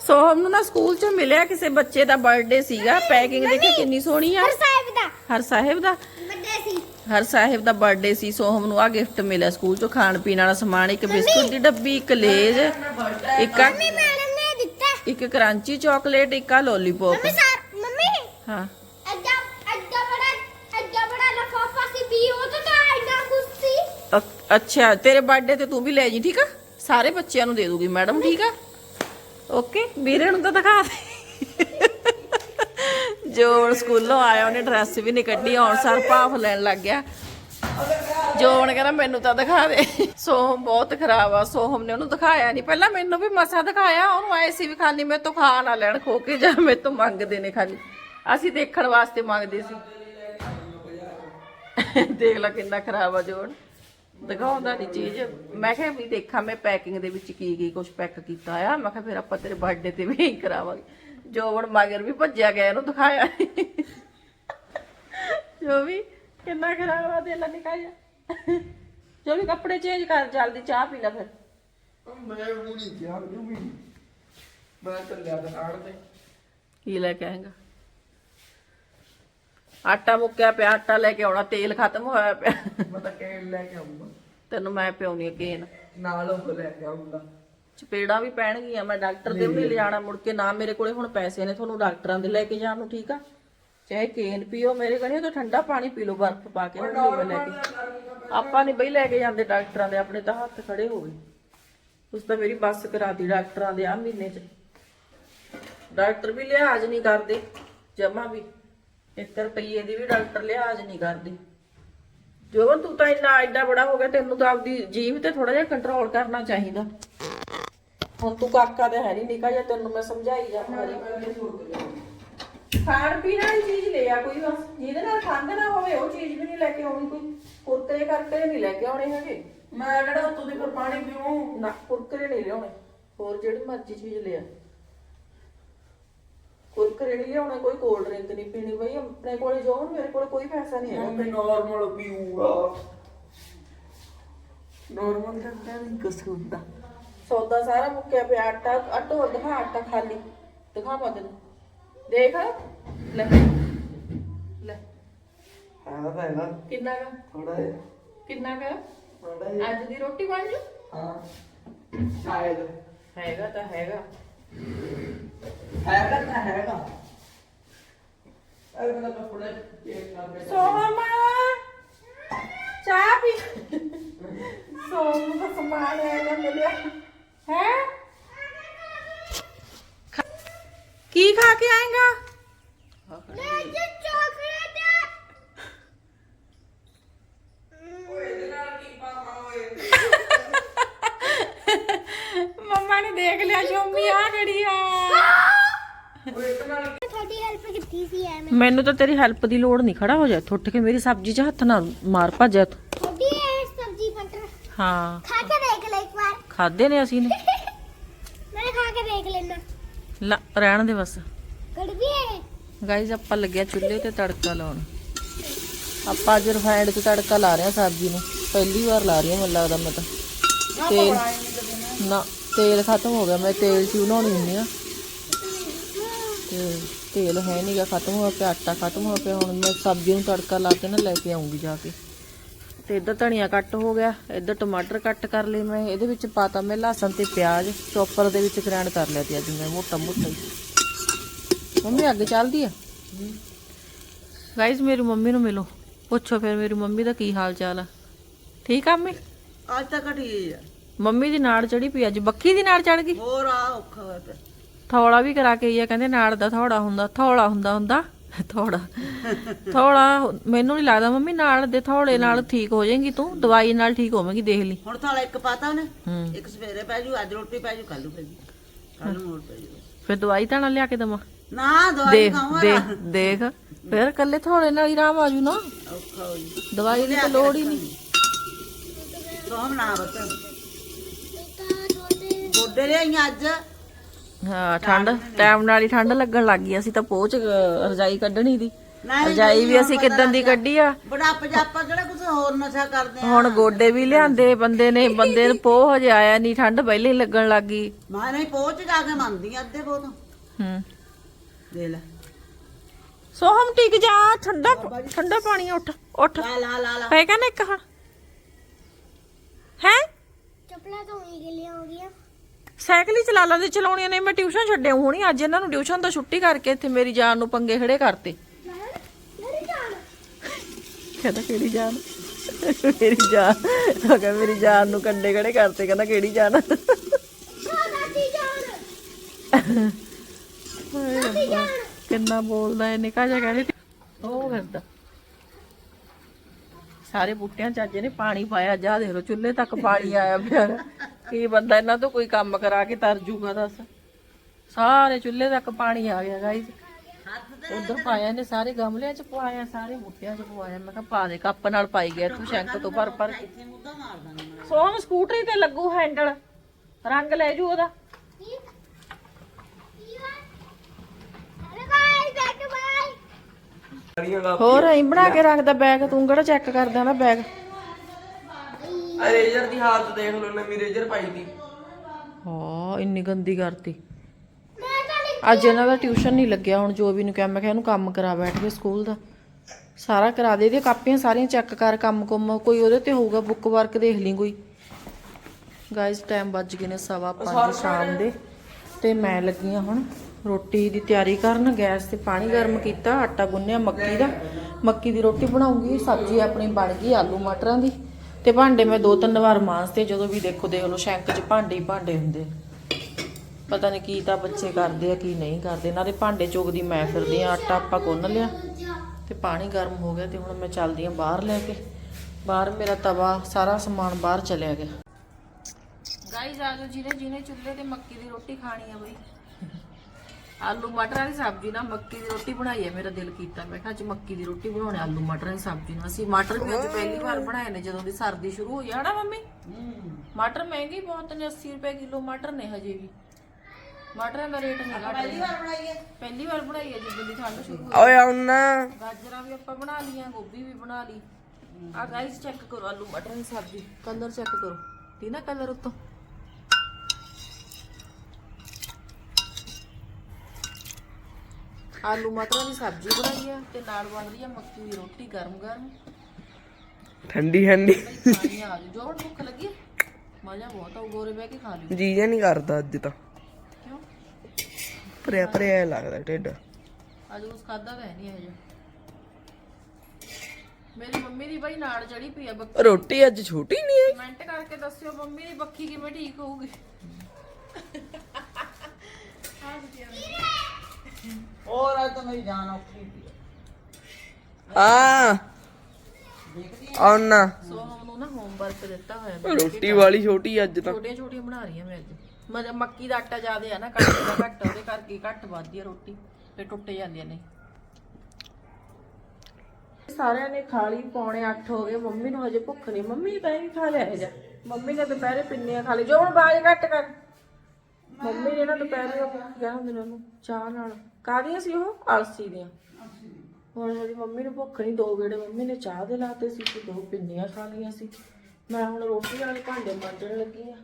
ਸੋਹਮ ਨੂੰ ਨਾ ਸਕੂਲ 'ਚ ਮਿਲਿਆ ਕਿਸੇ ਬੱਚੇ ਦਾ ਬਰਥਡੇ ਸੀਗਾ। ਪੈਕਿੰਗ ਦੇਖੋ ਕਿੰਨੀ ਸੋਹਣੀ ਆ। ਹਰ ਸਾਹਿਬ ਦਾ। ਹਰ ਸਾਹਿਬ ਦਾ। ਬਰਥਡੇ ਸੀ। ਹਰ ਸਾਹਿਬ ਦਾ ਬਰਥਡੇ ਸੀ ਸੋਹਮ ਨੂੰ ਆ ਗਿਫਟ ਮਿਲਿਆ ਸਕੂਲ ਚ। ਖਾਣ ਪੀਣ ਵਾਲਾ ਸਮਾਨ ਇੱਕ ਬਿਸਕੁਟ ਦੀ ਡੱਬੀ ਇੱਕ ਲੇਜ ਇੱਕ ਇੱਕ ਕਰਾਂਚੀ ਚਾਕਲੇਟ ਇੱਕ ਆ ਲੋਲੀਪੌਪ ਮੰਮੀ। ਹਾਂ। ਅੱਛਾ, ਤੇਰੇ ਬਰਥਡੇ ਤੇ ਤੂੰ ਵੀ ਲੈ ਜੀ, ਠੀਕ ਆ? ਸਾਰੇ ਬੱਚਿਆਂ ਨੂੰ ਦੇ ਦੂਗੀ, ਮੈਡਮ, ਠੀਕ ਆ? ਓਕੇ, ਵੀਰੇ ਨੂੰ ਤਾਂ ਦਿਖਾ ਦੇ। ਜੋ ਸਕੂਲੋਂ ਆਇਆ, ਉਹਨੇ ਡਰੈਸ ਵੀ ਨਹੀਂ ਕੱਢੀ ਹੁਣ ਸਰ ਭਾਫ ਲੈਣ ਲੱਗ ਗਿਆ। ਜੋ ਕਹਿੰਦਾ, ਮੈਨੂੰ ਤਾਂ ਦਿਖਾ ਦੇ। ਸੋਹਮ ਬਹੁਤ ਖਰਾਬ ਆ, ਸੋਹਮ ਨੇ ਉਹਨੂੰ ਦਿਖਾਇਆ ਨਹੀਂ ਪਹਿਲਾਂ ਮੈਨੂੰ ਵੀ ਮਸਾ ਦਿਖਾਇਆ, ਉਹਨੂੰ ਆਏ ਸੀ ਵੀ ਖਾਲੀ ਮੇਰੇ ਤੋਂ ਖਾ ਨਾ ਲੈਣ, ਖੋ ਕੇ ਜਾਂ ਮੇਰੇ ਤੋਂ ਮੰਗਦੇ ਨੇ ਖਾਲੀ। ਅਸੀਂ ਦੇਖਣ ਵਾਸਤੇ ਮੰਗਦੇ ਸੀ। ਦੇਖ ਲੈ ਕਿੰਨਾ ਖਰਾਬ ਆ ਜੋੜ ਦਿਖਾਉਂਦਾ ਨਹੀਂ ਚੀਜ਼। ਮੈਂ ਕਿਹਾ ਵੀ ਦੇਖਾਂ ਮੈਂ ਪੈਕਿੰਗ ਦੇ ਵਿੱਚ ਕੀ ਕੀ ਕੁਝ ਪੈਕ ਕੀਤਾ ਆ। ਮੈਂ ਕਿਹਾ ਫਿਰ ਆਪਾਂ ਤੇਰੇ ਬਰਥਡੇ ਤੇ ਵੀ ਇਹੀ ਕਰਾਵਾਂਗੇ। ਜੋਬਨ ਮਗਰ ਵੀ ਭੱਜਿਆ ਗਿਆ ਇਹਨੂੰ ਦਿਖਾਇਆ ਨੀ। ਜੋ ਵੀ ਕਿੰਨਾ ਖਰਾਬ ਆ ਦੇ ਲਾ ਨਿਕਾਇਆ ਜੋ ਵੀ ਕੱਪੜੇ ਚੇਂਜ ਕਰ ਜਲਦੀ ਚਾਹ ਪੀ ਲੈ ਫਿਰ। ਮੈਂ ਉਹ ਨਹੀਂ ਕਿਹਾ ਮੈਨੂੰ ਵੀ ਮੈਂ ਚੱਲਿਆ ਦੁਕਾਨ ਤੇ। ਕੀ ਲੈ ਕੇ ਆਏਗਾ? ਆਟਾ ਮੁੱਕਿਆ ਪਿਆ ਆਟਾ ਲੈ ਕੇ ਆਉਣਾ ਤੇਲ ਖਤਮ ਹੋਇਆ ਪਿਆ। ਮੈਂ ਤਾਂ ਲੈ ਕੇ ਆਉਂਗਾ ਤੈਨੂੰ ਮੈਂ ਪਿਉਣੀ ਕੇਨ। ਨਾਲ ਉਹ ਲੈ ਕੇ ਆਉਂਗਾ ਚਪੇੜਾਂ ਵੀ ਪੈਣਗੀਆਂ ਮੈਂ ਡਾਕਟਰ ਦੇ ਵੀ ਲਿਜਾਣਾ ਮੁੜ ਕੇ ਨਾ ਮੇਰੇ ਕੋਲੇ ਹੁਣ ਪੈਸੇ ਨੇ ਤੁਹਾਨੂੰ ਡਾਕਟਰਾਂ ਦੇ ਲੈ ਕੇ ਜਾਣ ਨੂੰ ਠੀਕ ਆ? ਚਾਹੇ ਕੇਨ ਪੀਓ ਮੇਰੇ ਕਹਣੀ ਤਾਂ ਠੰਡਾ ਪਾਣੀ ਪੀ ਲਓ ਬਰਫ਼ ਪਾ ਕੇ ਲੈ ਕੇ। ਆਪਾਂ ਨਹੀਂ ਬਈ ਲੈ ਕੇ ਜਾਂਦੇ ਡਾਕਟਰਾਂ ਦੇ ਆਪਣੇ ਤਾਂ ਹੱਥ ਖੜੇ ਹੋ ਗਏ ਉਸ ਤਾਂ ਮੇਰੀ ਬੱਸ ਕਰਾਤੀ ਡਾਕਟਰਾਂ ਦੇ ਆ ਮਹੀਨੇ ਚ। ਡਾਕਟਰ ਵੀ ਲਿਹਾਜ਼ ਨਹੀਂ ਕਰਦੇ ਜਮਾ ਵੀ। 1 ਰੁਪਈਏ ਦੀ ਵੀ ਡਾਕਟਰ ਲਿਹਾਜ਼ ਨਹੀਂ ਕਰਦੇ। ਜੋਬਨ ਤੂੰ ਤਾਂ ਇੰਨਾ ਐਡਾ ਬੜਾ ਹੋ ਗਿਆ ਤੈਨੂੰ ਤਾਂ ਆਪਦੀ ਜੀਭ ਤੇ ਥੋੜਾ ਜਿਹਾ ਕੰਟਰੋਲ ਕਰਨਾ ਚਾਹੀਦਾ। ਹੁਣ ਤੂੰ ਕਾਕਾ ਤੇ ਹੈ ਨਹੀਂ ਨਿਕਾ ਜਾਂ ਤੈਨੂੰ ਮੈਂ ਸਮਝਾਈ ਜਾਵਾਂ ਖਾਣ ਪੀਣ ਵਾਲੀ ਚੀਜ਼ ਲੈ ਆ ਕੋਈ ਬਸ। ਜਿਹਦੇ ਨਾਲ ਖੰਘ ਨਾ ਹੋਵੇ ਉਹ ਚੀਜ਼ ਵੀ ਨਹੀਂ ਲੈ ਕੇ ਆਉਣੀ ਕੋਈ। ਕੁਰਕਰੇ ਕਰਕੇ ਨਹੀਂ ਲੈ ਕੇ ਆਉਣੇ ਹੈਗੇ। ਮੈਂ ਕਿਹੜਾ ਉੱਤੋਂ ਦੀ ਫਿਰ ਪਾਣੀ ਪੀਉਂ ਨਾ ਕੁਰਕਰੇ ਨਹੀਂ ਲਿਆਉਣੇ। ਹੋਰ ਜਿਹੜੀ ਮਰਜ਼ੀ ਚੀਜ਼ ਲਿਆ। ਕੁਰਕਰੇ ਨਹੀਂ ਲਿਆਉਣੇ ਕੋਈ ਕੋਲਡ ਡਰਿੰਕ ਨਹੀਂ ਪੀਣੀ ਬਈ ਆਪਣੇ ਕੋਲੇ ਜੋ ਹੁਣ ਮੇਰੇ ਕੋਲੇ ਕੋਈ ਪੈਸਾ ਨਹੀਂ ਹੈਗਾ। ਮੈਂ ਨਾਰਮਲ ਪੀਊਂਗਾ। ਨਾਰਮਲ ਦਾ ਤਾਂ ਨਹੀਂ ਕੁਛ ਹੁੰਦਾ। ਸੌਦਾ ਸਾਰਾ ਮੁੱਕਿਆ ਪਿਆ ਆਟਾ ਆਟੋ ਦਿਖਾ ਆਟਾ ਖਾਲੀ। ਦਿਖਾਵਾ ਤੈਨੂੰ। ਦੇਖ। ਲੈ। ਲੈ। ਹਾਂ ਤਾਂ ਹੈਗਾ ਕਿੰਨਾ ਕਾ? ਥੋੜਾ ਜਿਹਾ। ਕਿੰਨਾ ਕਾ? ਥੋੜਾ ਜਿਹਾ। ਅੱਜ ਦੀ ਰੋਟੀ ਬਣ ਜੂ? ਹਾਂ। ਸ਼ਾਇਦ। ਹੈਗਾ ਤਾਂ ਹੈਗਾ। ਹੈਗਾ ਤਾਂ ਹੈਗਾ। ਅਰੇ ਮੈਂ ਤਾਂ ਥੋੜਾ ਕਰ ਰਿਹਾ ਸੋਹਮ ਚਾਹ ਪੀ। ਸੋਹਮ ਦਾ ਸਮਾਨ ਹੈ ਮਿਲਿਆ। ਹੈ? ਕੀ ਖਾ ਕੇ ਆਏਗਾ ਲੈ ਜੇ ਚਾਕਲੇਟ ਮੰਮਾ ਨੇ ਦੇਖ ਲਿਆ ਸ਼ੋਮੀ ਆ ਖੜੀ ਆ ਤੁਹਾਡੀ ਹੈਲਪ ਐ ਮੈਂ ਮੈਨੂੰ ਤਾਂ ਤੇਰੀ ਹੈਲਪ ਦੀ ਲੋੜ ਨਹੀਂ ਖੜਾ ਹੋ ਜਾ ਉੱਠ ਕੇ ਮੇਰੀ ਸਬਜ਼ੀ 'ਚ ਹੱਥ ਨਾ ਮਾਰ ਭੱਜਿਆ ਤੂੰ ਤੁਹਾਡੀ ਇਹ ਸਬਜ਼ੀ ਮਟਰ ਹਾਂ। ਖਾ ਕੇ ਦੇਖ ਲੈ ਇੱਕ ਵਾਰ। ਖਾਦੇ ਨੇ ਅਸੀਂ ਨੇ? ਮੈਂ ਖਾ ਕੇ ਦੇਖ ਲੈਣਾ ਲਾ ਰਹਿਣ ਦੇ ਬਸ। ਕੜਵੀ ਹੈ ਗਾਈਜ਼ ਆਪਾਂ ਲੱਗਿਆ ਚੁੱਲ੍ਹੇ ਤੇ ਤੜਕਾ ਲਾਉਣ। ਆਪਾਂ ਅੱਜ ਰਿਫਾਈਂਡ 'ਚ ਤੜਕਾ ਲਾ ਰਹੇ ਹਾਂ ਸਬਜ਼ੀ ਨੂੰ। ਪਹਿਲੀ ਵਾਰ ਲਾ ਰਹੀ ਹਾਂ ਮੈਨੂੰ ਲੱਗਦਾ ਮੈਂ ਤਾਂ। ਤੇਲ ਨਾ ਤੇਲ ਖਤਮ ਹੋ ਗਿਆ ਮੈਂ ਤੇਲ 'ਚ ਹੀ ਬਣਾਉਣੀ ਹੁੰਦੀ ਆ ਤੇ ਤੇਲ ਹੈ ਨਹੀਂਗਾ ਖਤਮ ਹੋ ਗਿਆ ਆਟਾ ਖਤਮ ਹੋ ਗਿਆ ਹੁਣ ਮੈਂ ਸਬਜ਼ੀ ਨੂੰ ਤੜਕਾ ਲਾ ਕੇ ਨਾ ਲੈ ਕੇ ਆਉਂਗੀ ਜਾ ਕੇ। ਤੇ ਇੱਧਰ ਧਨੀਆ ਕੱਟ ਹੋ ਗਿਆ ਇੱਧਰ ਟਮਾਟਰ ਕੱਟ ਕਰ ਲਏ ਮੈਂ ਇਹਦੇ ਵਿੱਚ ਪਾਤਾ ਮੈਂ ਲਹਸਨ ਤੇ ਪਿਆਜ਼ ਚੋਪਰ ਦੇ ਵਿੱਚ ਗ੍ਰਾਈਂਡ ਕਰ ਲਿਆ ਤੇ ਅੱਜ ਮੈਂ ਮੋਟਾ ਮੋਟਾ ਹੀ। ਮੰਮੀ ਅੱਗੇ ਚੱਲਦੀ ਆ? ਗਾਇਜ਼ ਮੇਰੀ ਮੰਮੀ ਨੂੰ ਮਿਲੋ। ਪੁੱਛੋ ਫਿਰ ਮੇਰੀ ਮੰਮੀ ਦਾ ਕੀ ਹਾਲ ਚਾਲ ਆ। ਠੀਕ ਆ ਮੰਮੀ ਅੱਜ ਤੱਕ ਠੀਕ ਹੈ ਮੰਮੀ ਦੀ ਨਾੜ ਚੜੀ ਪਈ ਅੱਜ ਬੱਖੀ ਦੀ ਨਾੜ ਚੜ ਗਈ? ਹੋਰ ਆ ਔਖਾ ਹੋਇਆ ਪਿਆ। ਥੋੜਾ ਵੀ ਕਰਾ ਕੇ ਆਈ ਆ ਕਹਿੰਦੇ ਨਾੜ ਦਾ ਥੋੜਾ ਹੁੰਦਾ ਥੋੜਾ ਹੁੰਦਾ ਹੁੰਦਾ ਥੋੜਾ। ਥੋੜਾ ਮੈਨੂੰ ਨਹੀਂ ਲੱਗਦਾ ਮੰਮੀ ਨਾੜ ਦੇ ਥੋੜੇ ਨਾਲ ਠੀਕ ਹੋ ਜਾਏਗੀ ਤੂੰ ਦਵਾਈ ਨਾਲ ਠੀਕ ਹੋਵੇਂਗੀ ਦੇਖ ਲਈ। ਹੁਣ ਥਾਲਾ ਇੱਕ ਪਾਤਾ ਉਹਨੇ ਇੱਕ ਸਵੇਰੇ ਪੈ ਜੂ ਅੱਜ ਰੋਟੀ ਪੈ ਜੂ ਕੱਲ ਨੂੰ ਪੈ ਜੂ ਕੱਲ ਨੂੰ ਹੋਰ ਪੈ ਜੂ। ਫਿਰ ਦਵਾਈ ਤਾਂ ਨਾ ਲਿਆ ਕੇ ਦਵਾਂ? ਨਾ ਦਵਾਈ ਖਾਵਾਂ। ਦੇਖ ਦੇਖ। ਫਿਰ ਕੱਲੇ ਥੋੜੇ ਨਾਲ ਹੀ ਆਰਾਮ ਆਜੂ ਨਾ। ਔਖਾ ਹੋ ਜੂ। ਦਵਾਈ ਦੀ ਤਾਂ ਲੋੜ ਹੀ ਨਹੀਂ। ਸੋਹਮ ਨਾ ਬਤ ਗੋਡੇ ਲਿਆਈਆਂ ਅੱਜ। ਹਾਂ ਠੰਡ ਟਾਈਮ ਨਾਲ ਹੀ ਠੰਡ ਲੱਗਣ ਲੱਗ ਗਈ ਅਸੀਂ ਤਾਂ ਪੋਚ ਰਜਾਈ ਕੱਢਣੀ ਦੀ। ਰਜਾਈ ਵੀ ਅਸੀਂ ਕਿਦਾਂ ਦੀ ਕੱਢੀ ਆ? ਬੁਢਾਪੇ ਆਪਾਂ ਕਿਹੜਾ ਕੁਝ ਹੋਰ ਨਸ਼ਾ ਕਰਦੇ ਆ? ਹੁਣ ਗੋਡੇ ਵੀ ਲਿਆਂਦੇ ਬੰਦੇ ਨੇ ਬੰਦੇ ਨੂੰ ਪੋਹ ਹਜੇ ਆਇਆ ਨਹੀਂ ਠੰਡ ਪਹਿਲੇ ਹੀ ਲੱਗਣ ਲੱਗ ਗਈ। ਮੈਂ ਨਹੀਂ ਪਹੁੰਚ ਜਾ ਕੇ ਮੰਨਦੀ ਆ ਅੱਧੇ ਬਹੁਤ ਹੂੰ। ਦੇ ਲੈ। ਸੋ ਹਮ ਟਿਕ ਜਾ ਠੰਡਾ ਠੰਡਾ ਪਾਣੀ ਆ, ਉੱਠ ਉੱਠ। ਲਾ ਲਾ ਲਾ ਪਏਗਾ ਨਾ ਇੱਕ ਹੁਣ? ਹੈ? ਚਪਲਾ ਤੋਂ ਹੀ ਗਲੀਆਂ ਹੋ ਗਈਆਂ ਸਾਈਕਲ ਹੀ ਚਲਾ ਲੈਂਦੇ ਚਲਾਉਣੀਆਂ ਨੇ, ਮੈਂ ਟਿਊਸ਼ਨ ਛੱਡਿਆ ਹੋਣੀ, ਅੱਜ ਇਹਨਾਂ ਨੂੰ ਟਿਊਸ਼ਨ ਤੋਂ ਛੁੱਟੀ ਕਰਕੇ ਇੱਥੇ ਮੇਰੀ ਜਾਨ ਨੂੰ ਪੰਗੇ ਖੜੇ ਕਰਤੇ। ਕਹਿੰਦਾ ਕਿਹੜੀ ਜਾਨ? ਮੇਰੀ ਜਾਨ, ਉਹ ਕਹਿੰਦਾ ਮੇਰੀ ਜਾਨ ਨੂੰ ਕੰਡੇ ਖੜੇ ਕਰਤੇ, ਕਹਿੰਦਾ ਕਿਹੜੀ ਜਾਨ? ਕਿੰਨਾ ਬੋਲਦਾ ਇਹ ਨਿਕਾ ਜਿਹਾ ਕਹਿੰਦੇ ਉਹ ਕਰਦਾ ਸਾਰੇ ਬੂਟਿਆਂ ਚ ਅੱਜ ਇਹਨੇ ਪਾਣੀ ਪਾਇਆ, ਜਾ ਦੇਖ ਲੋ ਚੁੱਲ੍ਹੇ ਤੱਕ ਪਾਣੀ ਆਇਆ ਪਿਆ ਕੀ ਬੰਦਾ ਇਹਨਾਂ ਤੋਂ ਕੋਈ ਕੰਮ ਕਰਾ ਕੇ ਤਰ ਜੂਗਾ ਦੱਸ? ਸਾਰੇ ਚੁੱਲ੍ਹੇ ਤੱਕ ਪਾਣੀ ਆ ਗਿਆ ਗਾਈਜ਼ ਉਧਰ ਪਾਇਆ ਨੇ ਸਾਰੇ ਗਮਲਿਆਂ ਚ ਪਵਾਇਆ, ਸਾਰੇ ਬੂਟਿਆਂ ਚ ਪਵਾਇਆ। ਮੈਂ ਕਿਹਾ ਪਾ ਦੇ, ਕੱਪ ਨਾਲ ਪਾਈ ਗਿਆ ਤੂੰ ਸ਼ੈਂਕ ਤੋਂ ਭਰ ਭਰ ਕੇ। ਮੁੱਦਾ ਸਕੂਟਰੀ ਤੇ ਲੱਗੂ ਹੈਂਡਲ। ਰੰਗ ਲੈ ਜੂ ਉਹਦਾ। ਹੋਰ ਐਂ ਬਣਾ ਕੇ ਰੱਖਦਾ ਬੈਗ, ਤੂੰ ਕਿਹੜਾ ਚੈੱਕ ਕਰਦਾ ਨਾ ਬੈਗ? ਰੇਜਰ ਦੀ ਹਾਲਤ ਦੇਖ ਲਓ ਨਵੀਂ ਰੇਜਰ ਪਾਈ ਦੀ। ਹਾਂ ਇੰਨੀ ਗੰਦੀ ਕਰਤੀ। ਮੈਂ ਤਾਂ ਨਹੀਂ ਅੱਜ ਇਹਨਾਂ ਦਾ ਟਿਊਸ਼ਨ ਨਹੀਂ ਲੱਗਿਆ ਹੁਣ ਜੋ ਵੀ ਨੂੰ ਕਿਹਾ ਮੈਂ ਕਿਹਾ ਇਹਨੂੰ ਕੰਮ ਕਰਾ ਬੈਠ ਕੇ ਸਕੂਲ ਦਾ। ਸਾਰਾ ਕਰਾ ਦੇ ਇਹਦੀਆਂ ਕਾਪੀਆਂ ਸਾਰੀਆਂ ਚੈੱਕ ਕਰ ਕੰਮ ਕੁੰਮ ਕੋਈ ਉਹਦੇ ਤੇ ਹੋਊਗਾ ਬੁੱਕ ਵਰਕ ਦੇਖ ਲਈ ਕੋਈ। ਗਾਇਸ ਟਾਈਮ ਵੱਜ ਗਏ ਨੇ ਸਵਾ ਪੰਜ ਸ਼ਾਮ ਦੇ। ਤੇ ਮੈਂ ਲੱਗੀ ਹਾਂ ਹੁਣ ਰੋਟੀ ਦੀ ਤਿਆਰੀ ਕਰਨ ਗੈਸ ਤੇ ਪਾਣੀ ਗਰਮ ਕੀਤਾ ਆਟਾ ਗੁੰਨਿਆ ਮੱਕੀ ਦਾ। ਮੱਕੀ ਦੀ ਰੋਟੀ ਬਣਾਉਂਗੀ ਸਬਜ਼ੀ ਆਪਣੀ ਬਣ ਗਈ ਆਲੂ ਮਟਰਾਂ ਦੀ। ਤੇ ਭਾਂਡੇ ਮੈਂ ਦੋ ਤਿੰਨ ਵਾਰ ਮਾਂਜਤੇ, ਜਦੋਂ ਵੀ ਦੇਖੋ, ਦੇਖ ਲਓ, ਸ਼ੈਂਕ 'ਚ ਭਾਂਡੇ ਹੀ ਭਾਂਡੇ ਹੁੰਦੇ। ਪਤਾ ਨਹੀਂ ਕੀ ਤਾਂ ਬੱਚੇ ਕਰਦੇ ਆ, ਕੀ ਨਹੀਂ ਕਰਦੇ। ਨਾਲੇ ਭਾਂਡੇ ਚੁਗਦੀ ਮੈਂ ਫਿਰਦੀ ਆ, ਆਟਾ ਆਪਾਂ ਗੁੰਨ ਲਿਆ ਤੇ ਪਾਣੀ ਗਰਮ ਹੋ ਗਿਆ ਤੇ ਹੁਣ ਮੈਂ ਚੱਲਦੀ ਆ ਬਾਹਰ ਲੈ ਕੇ। ਬਾਹਰ ਮੇਰਾ ਤਵਾ, ਸਾਰਾ ਸਮਾਨ ਬਾਹਰ ਚਲਿਆ ਗਿਆ। ਗਾਈਜ਼ ਆ ਜਾਓ, ਜਿਹਨੇ ਜਿਹਨੇ ਚੁੱਲ੍ਹੇ ਤੇ ਮੱਕੀ ਦੀ ਰੋਟੀ ਖਾਣੀ ਆ ਬਈ। ਆਲੂ ਮਟਰਾਂ ਦੀ ਸਬਜ਼ੀ ਨਾਲ ਮੱਕੀ ਦੀ ਰੋਟੀ ਬਣਾਈ ਹੈ ਮੇਰਾ ਦਿਲ ਕੀਤਾ। ਮੈਂ ਕਿਹਾ ਅੱਜ ਮੱਕੀ ਦੀ ਰੋਟੀ ਬਣਾਉਣੇ ਆਲੂ ਮਟਰਾਂ ਦੀ ਸਬਜ਼ੀ ਨਾਲ। ਅਸੀਂ ਮਟਰ ਵੀ ਅੱਜ ਪਹਿਲੀ ਵਾਰ ਬਣਾਏ ਨੇ ਜਦੋਂ ਦੀ ਸਰਦੀ ਸ਼ੁਰੂ ਹੋਈ ਆ ਨਾ ਮੰਮੀ? ਮਟਰ ਮਹਿੰਗੇ ਹੀ ਬਹੁਤ ਨੇ 80 ਰੁਪਏ ਕਿਲੋ ਮਟਰ ਨੇ ਹਜੇ ਵੀ। ਮਟਰਾਂ ਦਾ ਰੇਟ ਨਹੀਂ ਘਟ ਪਹਿਲੀ ਵਾਰ ਬਣਾਈਏ। ਪਹਿਲੀ ਵਾਰ ਬਣਾਈ ਹੈ ਜਿੱਦਾਂ ਦੀ ਠੰਡ ਸ਼ੁਰੂ ਹੋਈ। ਓਏ ਆਉਣਾ ਗਾਜਰਾਂ ਵੀ ਆਪਾਂ ਬਣਾ ਲੀਆਂ ਗੋਭੀ ਵੀ ਬਣਾ ਲਈ। ਆ ਗਾਈਸ ਚੈੱਕ ਕਰੋ ਆਲੂ ਮਟਰ ਦੀ ਸਬਜ਼ੀ। ਕਲਰ ਚੈੱਕ ਕਰੋ। ਨਾ ਕਲਰ ਉੱਤੋਂ? ਆਲੂ ਮਟਰਾਂ ਦੀ ਸਬਜ਼ੀ ਬਣਾਈ ਆ ਤੇ ਨਾਲ ਬਣ ਰਹੀ ਆ ਮੱਕੀ ਦੀ ਰੋਟੀ ਗਰਮ ਗਰਮ। ਠੰਡੀ ਠੰਡੀ। ਖਾਣੀ ਆ ਭੁੱਖ ਲੱਗੀ ਮਜ਼ਾ ਬਹੁਤ ਆਊ ਗੋਰੇ ਬਹਿ ਕੇ ਖਾ ਲਿਓ ਜੀ ਜਾਂ ਨਹੀਂ ਕਰਦਾ ਅੱਜ ਤਾਂ। ਕਿਉਂ? ਭਰਿਆ ਭਰਿਆ ਲੱਗਦਾ ਢਿੱਡ। ਅੱਜ ਉਸ ਖਾਦਾ ਤਾਂ ਹੈ ਨਹੀਂ ਹਜੇ ਮੇਰੀ ਮੰਮੀ ਦੀ ਬਈ ਨਾੜ ਚੜੀ ਪਈ ਆ ਬੱਕੀ। ਰੋਟੀ ਅੱਜ ਛੋਟੀ ਨਹੀਂ ਆਈ ਕਮੈਂਟ ਕਰਕੇ ਦੱਸਿਓ ਮੰਮੀ ਦੀ ਬੱਖੀ ਕਿਵੇਂ ਠੀਕ ਹੋਊਗੀ। ਹੋਰ ਅੱਜ ਤਾਂ ਮੇਰੀ ਜਾਨ ਔਖੀ ਪਈ ਹਾਂ। ਆਉਣਾ। ਸੋਹਮ ਨੂੰ ਨਾ ਹੋਮਵਰਕ ਦਿੱਤਾ ਹੋਇਆ ਮੈਂ। ਰੋਟੀ ਵਾਲੀ ਛੋਟੀ ਅੱਜ ਤਾਂ ਛੋਟੀਆਂ ਛੋਟੀਆਂ ਬਣਾ ਰਹੀਆਂ ਮੈਂ ਅੱਜ। ਮਤਲਬ ਮੱਕੀ ਦਾ ਆਟਾ ਜ਼ਿਆਦੇ ਆ ਨਾ ਕਣਕ ਦਾ ਘੱਟ ਉਹਦੇ ਕਰਕੇ ਘੱਟ ਵੱਧਦੀ ਆ ਰੋਟੀ ਤੇ ਟੁੱਟ ਜਾਂਦੀਆਂ ਨੇ। ਸਾਰਿਆਂ ਨੇ ਖਾ ਲਈ ਪੌਣੇ 8 ਹੋ ਗਏ ਮੰਮੀ ਨੂੰ ਹਜੇ ਭੁੱਖ ਨਹੀਂ ਮੰਮੀ ਤਾਂ ਵੀ ਖਾ ਲਿਆ ਜਾ ਮੰਮੀ ਨੇ ਦੁਪਹਿਰੇ ਪਿੰਨੀਆਂ ਖਾ ਲਈ। ਜੋ ਹੁਣ ਬਾਜ ਘੱਟ ਕਰ। ਮੰਮੀ ਨੇ ਨਾ ਦੁਪਹਿਰੇ ਉਹ ਕਿਹਾ ਹੁੰਦੇ ਨੇ ਉਹਨੂੰ ਚਾਹ ਨਾਲ। ਕਾਹਦੀਆਂ ਸੀ ਉਹ? ਅਲਸੀ ਦੀਆਂ। ਹੁਣ ਮੇਰੀ ਮੰਮੀ ਨੂੰ ਭੁੱਖ ਨਹੀਂ ਦੋ ਗੇੜੇ ਮੰਮੀ ਨੇ ਚਾਹ ਦੇ ਲਾਤੇ ਸੀ ਤੇ ਦੋ ਪਿੰਨੀਆਂ ਖਾ ਲਈਆਂ ਸੀ। ਮੈਂ ਹੁਣ ਰੋਟੀ ਵਾਲੇ ਭਾਂਡੇ ਮਾਂਜਣ ਲੱਗੀ ਆ।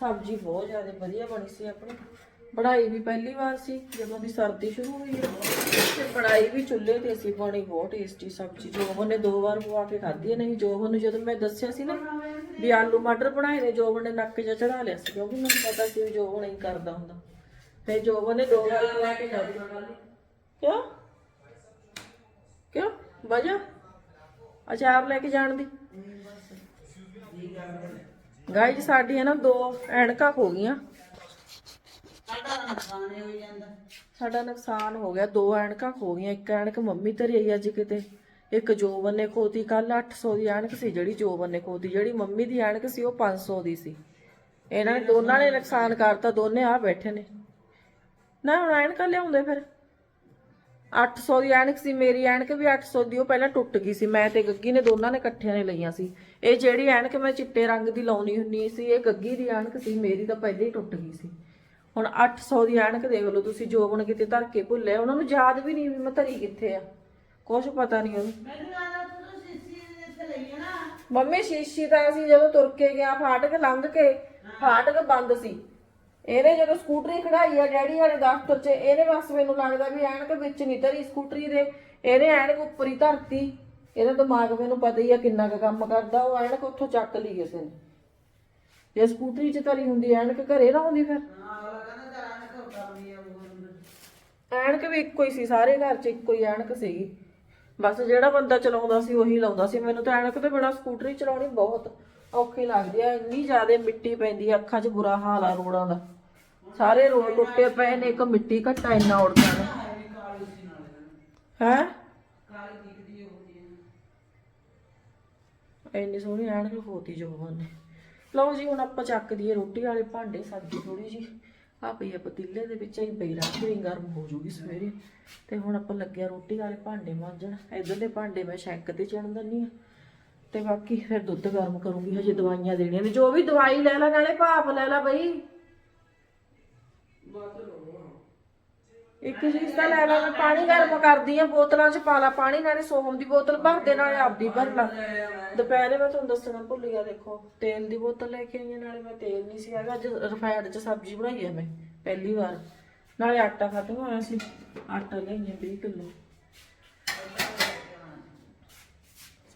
ਸਬਜ਼ੀ ਬਹੁਤ ਜ਼ਿਆਦਾ ਵਧੀਆ ਬਣੀ ਸੀ ਆਪਣੀ। ਬਣਾਈ ਵੀ ਪਹਿਲੀ ਵਾਰ ਸੀ ਜਦੋਂ ਦੀ ਸਰਦੀ ਸ਼ੁਰੂ ਹੋਈ ਹੈ। ਤੇ ਬਣਾਈ ਵੀ ਚੁੱਲ੍ਹੇ ਤੇ ਸੀ ਬਣੀ ਬਹੁਤ ਟੇਸਟੀ ਸਬਜ਼ੀ ਜੋਬਨ ਨੇ ਦੋ ਵਾਰ ਪਵਾ ਕੇ ਖਾਧੀ ਹੈ। ਨਹੀਂ ਜੋਬਨ ਨੂੰ ਜਦੋਂ ਮੈਂ ਦੱਸਿਆ ਸੀ ਨਾ ਵੀ ਆਲੂ ਮਟਰ ਬਣਾਏ ਨੇ ਜੋਬਨ ਨੇ ਨੱਕ 'ਚ ਚੜਾ ਲਿਆ ਸੀ ਕਿਉਂਕਿ ਮੈਨੂੰ ਪਤਾ ਸੀ ਵੀ ਜੋਬਨ ਹੀ ਕਰਦਾ ਹੁੰਦਾ। ਫਿਰ ਜੋਬਨ ਨੇ ਦੋ ਵਾਰ ਪਵਾ ਕੇ ਖਾਧੀ। ਕਿਉਂ? ਕਿਉਂ? ਵਜਾ ਅਚਾਰ ਲੈ ਕੇ ਜਾਣ ਦੀ। ਗਾਇਜ ਸਾਡੀਆਂ ਨਾ ਦੋ ਐਨਕਾਂ ਹੋ ਗਈਆਂ। ਸਾਡਾ ਨੁਕਸਾਨ ਹੀ ਹੋਈ ਜਾਂਦਾ। ਸਾਡਾ ਨੁਕਸਾਨ ਹੋ ਗਿਆ, ਦੋ ਐਨਕਾਂ ਖੋ ਗਈਆਂ, ਇੱਕ ਐਨਕ ਮੰਮੀ ਧਰੀ ਆਈ ਅੱਜ ਕਿਤੇ, ਇੱਕ ਜੋਬਨ ਨੇ ਖੋਤੀ ਕੱਲ 800 ਦੀ ਐਨਕ ਸੀ ਜਿਹੜੀ ਜੋਬਨ ਨੇ ਖੋਤੀ, ਜਿਹੜੀ ਮੰਮੀ ਦੀ ਐਨਕ ਸੀ ਉਹ 500 ਦੀ ਸੀ। ਇਹਨਾਂ ਨੇ ਦੋਨਾਂ ਨੇ ਨੁਕਸਾਨ ਕਰਤਾ, ਦੋਨੇ ਆ ਬੈਠੇ ਨੇ। ਨਾ, ਹੁਣ ਐਨਕਾਂ ਲਿਆਉਂਦੇ ਫਿਰ। 800 ਦੀ ਐਨਕ ਸੀ, ਮੇਰੀ ਐਨਕ ਵੀ 800 ਦੀ, ਉਹ ਪਹਿਲਾਂ ਟੁੱਟ ਗਈ ਸੀ। ਮੈਂ ਤੇ ਗੱਗੀ ਨੇ ਦੋਨਾਂ ਨੇ ਇਕੱਠਿਆਂ ਨੇ ਲਈਆਂ ਸੀ। ਇਹ ਜਿਹੜੀ ਐਨਕ ਮੈਂ ਚਿੱਟੇ ਰੰਗ ਦੀ ਲਾਉਣੀ ਹੁੰਨੀ ਸੀ, ਇਹ ਗੱਗੀ ਦੀ ਐਨਕ ਸੀ, ਮੇਰੀ ਤਾਂ ਪਹਿਲਾਂ ਹੀ ਟੁੱਟ ਗਈ ਸੀ। ਹੁਣ 800 ਦੀ ਐਨਕ ਦੇਖ ਲਓ ਤੁਸੀਂ ਜੋਬਨ ਕਿਤੇ ਧਰ ਕੇ ਭੁੱਲੇ ਉਹਨਾਂ ਨੂੰ ਯਾਦ ਵੀ ਨਹੀਂ ਵੀ ਮੈਂ ਧਰੀ ਕਿੱਥੇ ਆ। ਕੁਝ ਪਤਾ ਨਹੀਂ ਉਹਨੂੰ। ਮੈਨੂੰ ਲੱਗਦਾ ਤੂੰ ਸੀਸੀ ਦੇ ਇੱਥੇ ਲਈ ਹੈ ਨਾ। ਮੰਮੀ ਸ਼ੀਸ਼ੀ ਤਾਂ ਅਸੀਂ ਜਦੋਂ ਤੁਰ ਕੇ ਗਿਆ ਫਾਟਕ ਲੰਘ ਕੇ ਫਾਟਕ ਬੰਦ ਸੀ। ਇਹਨੇ ਜਦੋਂ ਸਕੂਟਰੀ ਖੜਾਈ ਆ ਡੈਡੀ ਵਾਲੇ ਦਫ਼ਤਰ 'ਚ ਇਹਨੇ ਬਸ ਮੈਨੂੰ ਲੱਗਦਾ ਵੀ ਐਨਕ ਵਿੱਚ ਨਹੀਂ ਧਰੀ ਸਕੂਟਰੀ ਦੇ। ਇਹਨੇ ਐਨਕ ਉੱਪਰ ਹੀ ਧਰਤੀ। ਇਹਦਾ ਦਿਮਾਗ ਮੈਨੂੰ ਪਤਾ ਹੀ ਆ ਕਿੰਨਾ ਕੁ ਕੰਮ ਕਰਦਾ ਉਹ ਐਨਕ ਉੱਥੋਂ ਚੱਕ ਲਈ ਕਿਸੇ ਨੇ। ਜੇ ਸਕੂਟਰੀ 'ਚ ਧਰੀ ਹੁੰਦੀ ਐਨਕ ਘਰੇ ਨਾ ਹੁੰਦੀ ਫਿਰ। ਐਨਕ ਵੀ ਇੱਕੋ ਹੀ ਸੀ, ਸਾਰੇ ਘਰ 'ਚ ਇੱਕੋ ਹੀ ਐਨਕ ਸੀਗੀ। ਬਸ ਜਿਹੜਾ ਬੰਦਾ ਚਲਾਉਂਦਾ ਸੀ ਉਹੀ ਲਾਉਂਦਾ ਸੀ। ਮੈਨੂੰ ਤਾਂ ਐਨਕ ਤੋਂ ਬਿਨਾ ਸਕੂਟਰੀ ਚਲਾਉਣੀ ਬਹੁਤ ਔਖੀ ਲੱਗਦੀ ਆ। ਇੰਨੀ ਜ਼ਿਆਦਾ ਮਿੱਟੀ ਪੈਂਦੀ ਆ ਅੱਖਾਂ 'ਚ ਬੁਰਾ ਹਾਲ ਆ ਰੋਡਾਂ ਦਾ। ਸਾਰੇ ਰੋਡ ਟੁੱਟੇ ਪਏ ਨੇ, ਇੱਕ ਮਿੱਟੀ ਘੱਟਾ ਇੰਨਾ ਉੜਦਾ ਨੇ। ਹੈ? ਇੰਨੀ ਸੋਹਣੀ ਐਨਕ ਹੋਤੀ ਜੋਬਨ ਨੇ। ਲਓ ਜੀ, ਹੁਣ ਆਪਾਂ ਚੱਕ ਦਈਏ ਰੋਟੀ ਵਾਲੇ ਭਾਂਡੇ, ਸਬਜ਼ੀ ਥੋੜੀ ਜੀ ਆ ਪਈ ਆ ਪਤੀਲੇ ਦੇ ਵਿੱਚ ਹੀ ਪਈ ਰੱਖ ਲਈ ਗਰਮ ਹੋ ਜੂਗੀ ਸਵੇਰੇ। ਤੇ ਹੁਣ ਆਪਾਂ ਲੱਗਿਆ ਰੋਟੀ ਵਾਲੇ ਭਾਂਡੇ ਮਾਂਜਣ। ਇਧਰ ਦੇ ਭਾਂਡੇ ਮੈਂ ਸ਼ੈਂਕ ਤੇ ਚੜਨ ਦਿੰਨੀ ਆ। ਤੇ ਬਾਕੀ ਫਿਰ ਦੁੱਧ ਗਰਮ ਕਰੂੰਗੀ, ਹਜੇ ਦਵਾਈਆਂ ਦੇਣੀਆਂ ਨੇ। ਜੋ ਵੀ ਦਵਾਈ ਲੈ ਲੈ, ਨਾਲੇ ਭਾਪ ਲੈ ਲੈ ਬਈ। ਇੱਕ ਚੀਜ਼ ਤਾਂ ਲੈ ਲੈ, ਮੈਂ ਪਾਣੀ ਗਰਮ ਕਰਦੀ ਆ, ਬੋਤਲਾਂ 'ਚ ਪਾ ਲਾ, ਪਾਣੀ ਨਾਲੇ ਸੋਹਮ ਦੀ ਬੋਤਲ ਭਰ ਦੇ, ਨਾਲੇ ਆਪਦੀ ਭਰ ਲਾ। ਦੁਪਹਿਰੇ ਮੈਂ ਤੁਹਾਨੂੰ ਦੱਸਣਾ ਭੁੱਲ ਗਿਆ ਦੇਖੋ, ਤੇਲ ਦੀ ਬੋਤਲ ਲੈ ਕੇ ਆਈ ਆ, ਨਾਲੇ ਮੈਂ ਤੇਲ ਨਹੀਂ ਸੀ ਹੈਗਾ, ਅੱਜ ਰਿਫਾਈਨਡ 'ਚ ਸਬਜ਼ੀ ਬਣਾਈ ਆ ਮੈਂ, ਪਹਿਲੀ ਵਾਰ। ਨਾਲੇ ਆਟਾ ਖਤਮ ਹੋਇਆ ਸੀ, ਆਟਾ ਲਈਏ 20 ਕਿਲੋ।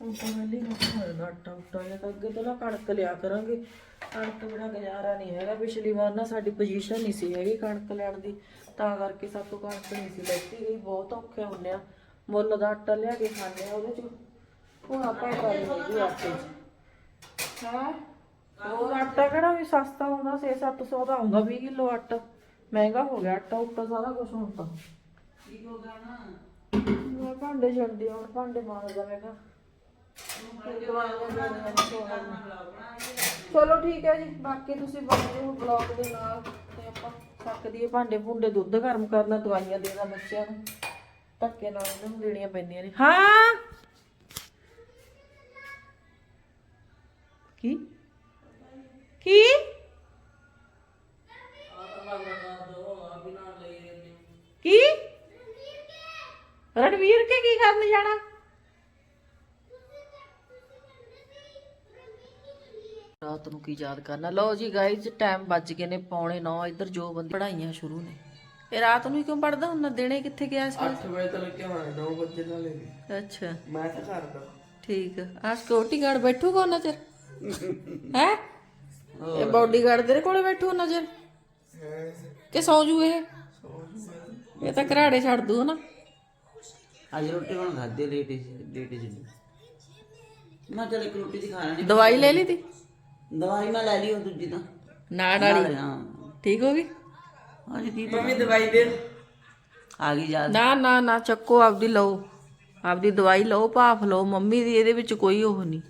ਸੰਤਾ ਵਾਲੀ ਨਾ ਖਾਣਾ ਆਟਾ ਉਟਾ ਜਾਂ ਤਾਂ ਅੱਗੇ ਤੋਂ ਨਾ ਕਣਕ ਲਿਆ ਕਰਾਂਗੇ। ਕਣਕ ਬਿਨਾ ਗੁਜ਼ਾਰਾ ਨਹੀਂ ਹੈਗਾ ਪਿਛਲੀ ਵਾਰ ਨਾ ਸਾਡੀ ਪੋਜੀਸ਼ਨ ਨਹੀਂ ਸੀ ਹੈਗੀ ਕਣਕ ਲੈਣ ਦੀ। ਤਾਂ ਕਰਕੇ ਸਭ ਤੋਂ ਕਣਕ ਨਹੀਂ ਸੀ ਲੈਤੀ ਗਈ ਬਹੁਤ ਔਖੇ ਹੁੰਨੇ ਆ। ਮੁੱਲ ਦਾ ਆਟਾ ਲਿਆ ਕੇ ਖਾਂਦੇ ਆ ਉਹਦੇ ਚ। ਹੁਣ ਆਪਾਂ ਕਰ ਲਈ ਆਟੇ ਚ ਹਾਂ? ਹੋਰ ਆਟਾ ਕਿਹੜਾ ਵੀ ਸਸਤਾ ਹੁੰਦਾ 6-700 ਦਾ ਆਉਂਦਾ 20 ਕਿਲੋ ਆਟਾ। ਮਹਿੰਗਾ ਹੋ ਗਿਆ ਆਟਾ ਉੱਟਾ ਸਾਰਾ ਕੁਝ ਹੁਣ ਤਾਂ। ਕੀ ਹੋ ਗਿਆ ਨਾ? ਮੈਂ ਭਾਂਡੇ ਛੱਡਦੀ ਹੁਣ ਭਾਂਡੇ ਮਾਰਦਾ ਮੈਂ ਕਿਹਾ। ਚਲੋ ਠੀਕ ਹੈ ਜੀ, ਬਾਕੀ ਤੁਸੀਂ ਬਣੇ ਰਹੋ ਬਲੌਗ ਦੇ ਨਾਲ ਤੇ ਆਪਾਂ ਛੱਕ ਦੀਏ ਭਾਂਡੇ ਭੁੰਡੇ, ਦੁੱਧ ਗਰਮ ਕਰਨਾ ਦਵਾਈਆਂ ਦੇਣਾ ਬੱਚਿਆਂ ਨੂੰ। ਧੱਕੇ ਨਾਲ ਇਹਨਾਂ ਨੂੰ ਦੇਣੀਆਂ ਪੈਂਦੀਆਂ ਨੇ। ਹਾਂ! ਕੀ? ਕੀ? ਕੀ? ਰਣਵੀਰ ਕੇ ਕੀ ਕਰਨ ਜਾਣਾ? ਰਾਤ ਨੂੰ ਕੀ ਯਾਦ ਕਰਨਾ। ਲਓ ਜੀ ਗਾਇਜ਼ ਟਾਈਮ ਵੱਜ ਗਏ ਨੇ ਪੌਣੇ 9 ਇੱਧਰ ਜੋ ਬੰਦੀ ਪੜਾਈਆਂ ਸ਼ੁਰੂ ਨੇ। ਇਹ ਰਾਤ ਨੂੰ ਹੀ ਕਿਉਂ ਪੜਦਾ ਹੁੰਦਾ ਦਿਨੇ ਕਿੱਥੇ ਗਿਆ ਸੀ? 8 ਵਜੇ ਤੋਂ ਲੱਗਿਆ ਹੋਣਾ 9 ਵਜੇ ਨਾਲ ਲੈ ਅੱਛਾ। ਮੈਂ ਤਾਂ ਕਰਦਾ ਠੀਕ ਆ। ਸਿਕਿਉਰਿਟੀ ਗਾਰਡ ਬੈਠੂਗਾ ਉਹਨਾਂ ਚਿਰ? ਹੈ? ਇਹ ਬਾਡੀਗਾਰਡ ਤੇਰੇ ਕੋਲੇ ਬੈਠੂ ਉਹਨਾਂ ਚਿਰ? ਕਿ ਸੌਂ ਜੂ ਇਹ? ਇਹ ਤਾਂ ਘਰਾੜੇ ਛੱਡ ਦੂ ਨਾ ਅੱਜ ਰੋਟੀ ਬਣ ਖਾਦੇ ਲੇਟ ਲੇਟ ਜੀ ਮੈਂ ਚਲ ਇੱਕ ਰੋਟੀ ਦੀ ਖਾ ਲੈਣੀ। ਦਵਾਈ ਲੈ ਲਈ ਤੀ? ਦਵਾਈ ਮੈਂ ਲੈ ਲਈ ਉਹ ਦੂਜੀ ਤਾਂ। ਨਾੜ ਵਾਲੀ? ਹਾਂ। ਠੀਕ ਹੋ ਗਈ? ਅੱਜ ਕੀ ਮੰਮੀ ਦਵਾਈ ਦੇ। ਆ ਗਈ ਯਾਦ। ਨਾ ਨਾ ਨਾ ਚੱਕੋ ਆਪਦੀ ਲਓ। ਆਪਦੀ ਦਵਾਈ ਲਓ ਭਾਫ ਲਓ। ਮੰਮੀ ਦੀ ਇਹਦੇ ਵਿੱਚ ਕੋਈ ਉਹ ਨਹੀਂ।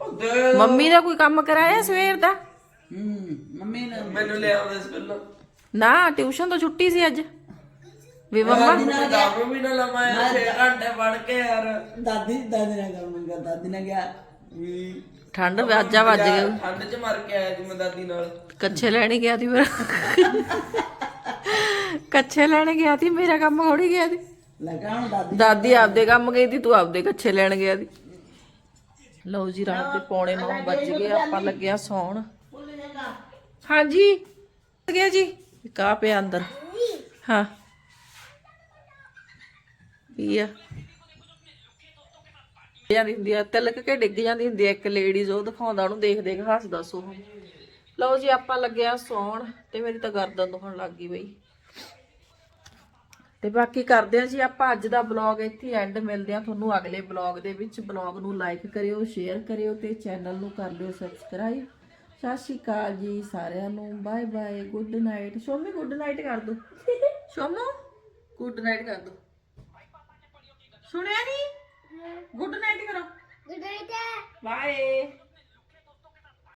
ਉਹ ਦੇ ਮੰਮੀ ਦਾ ਕੋਈ ਕੰਮ ਕਰਾਇਆ ਸਵੇਰ ਦਾ? ਹੂੰ ਮੰਮੀ ਨੇ ਮੈਨੂੰ ਲੈ ਆਉਂਦੇ ਸਕੂਲੋਂ ਨਾ ਟਿਊਸ਼ਨ ਤੋਂ ਛੁੱਟੀ ਸੀ ਅੱਜ। ਵੀ ਮੰਮਾ ਮੈਂ ਦਾਰੂ ਵੀ ਨਾ ਲਵਾਇਆ 6 ਘੰਟੇ ਪੜ ਕੇ ਯਾਰ। ਦਾਦੀ ਦਾਦੀ ਨੇ ਕੰਮ ਕਰ ਦਾਦੀ ਨੇ ਕਿਹਾ ਵੀ ਠੰਡ ਵਾਜਾ ਵੱਜ ਗਏ ਠੰਡ 'ਚ ਮਰ ਕੇ ਆਇਆ ਸੀ ਮੈਂ ਦਾਦੀ ਨਾਲ। ਕੱਛੇ ਲੈਣੇ ਗਿਆ ਸੀ ਫਿਰ ਕੱਛੇ ਲੈਣੇ ਗਿਆ ਸੀ ਮੇਰਾ ਕੰਮ ਥੋੜੀ ਗਿਆ ਸੀ। ਲੱਗਾ ਹੁਣ ਦਾਦੀ ਦਾਦੀ ਆਪਦੇ ਕੰਮ ਗਈ ਸੀ ਤੂੰ ਆਪਦੇ ਕੱਛੇ ਲੈਣ ਗਿਆ ਸੀ। ਲਓ ਜੀ ਰਾਤ ਦੇ ਪੌਣੇ 9 ਵੱਜ ਗਏ ਆਪਾਂ ਲੱਗਿਆ ਸੌਣ। ਹਾਂਜੀ ਗਿਆ ਜੀ। ਕਾ ਪਿਆ ਅੰਦਰ? ਹਾਂ। ਪੀਆ ਜਾਂਦੀ ਹੁੰਦੀ ਆ, ਤਿਲਕ ਕੇ ਡਿੱਗ ਜਾਂਦੀ ਹੁੰਦੀ ਆ ਇੱਕ ਲੇਡੀਜ਼ ਉਹ ਦਿਖਾਉਂਦਾ, ਉਹਨੂੰ ਦੇਖ ਦੇਖ ਹੱਸਦਾ ਸੋ ਲਓ ਜੀ, ਆਪਾਂ ਲੱਗਿਆ ਸੌਣ ਤੇ ਮੇਰੀ ਤਾਂ ਗਰਦਨ ਦੁਖਣ ਲੱਗ ਗਈ ਬਈ। ਤੇ ਬਾਕੀ ਕਰਦੇ ਆ ਜੀ, ਆਪਾਂ ਅੱਜ ਦਾ ਬਲੌਗ ਇੱਥੇ ਐਂਡ ਮਿਲਦੇ ਆ ਤੁਹਾਨੂੰ ਅਗਲੇ ਬਲੌਗ ਦੇ ਵਿੱਚ। ਬਲੌਗ ਨੂੰ ਲਾਈਕ ਕਰਿਓ ਸ਼ੇਅਰ ਕਰਿਓ ਤੇ ਚੈਨਲ ਨੂੰ ਕਰ ਲਿਓ ਸਬਸਕ੍ਰਾਈਬ ਸਤਿ ਸ਼੍ਰੀ ਅਕਾਲ ਜੀ ਸਾਰਿਆਂ ਨੂੰ bye bye good night Shomi good night ਕਰ ਦੋ। ਸ਼ੋਮੋ ਗੁੱਡ ਨਾਈਟ ਕਰ ਦੋ। ਸੁਣਿਆ ਨਹੀਂ ਗੁੱਡ ਨਾਈਟ ਕਰੋ। Good night bye